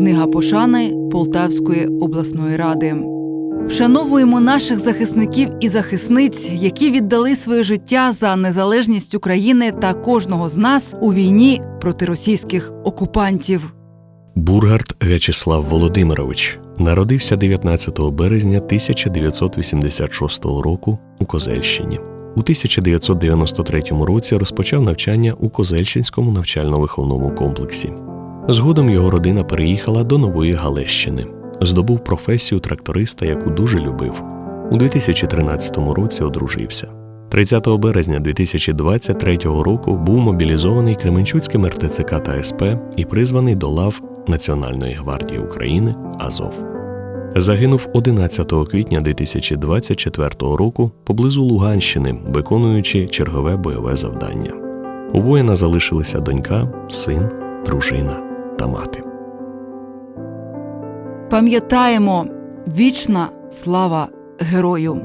Книга пошани Полтавської обласної ради. Вшановуємо наших захисників і захисниць, які віддали своє життя за незалежність України та кожного з нас у війні проти російських окупантів. Бургард В'ячеслав Володимирович народився 19 березня 1986 року у Козельщині. У 1993 році розпочав навчання у Козельщинському навчально-виховному комплексі. Згодом його родина переїхала до Нової Галещини. Здобув професію тракториста, яку дуже любив. У 2013 році одружився. 30 березня 2023 року був мобілізований Кременчуцьким РТЦК та СП і призваний до лав Національної гвардії України Азов. Загинув 11 квітня 2024 року поблизу Луганщини, виконуючи чергове бойове завдання. У воїна залишилися донька, син, дружина та мати. Пам'ятаємо вічна слава герою.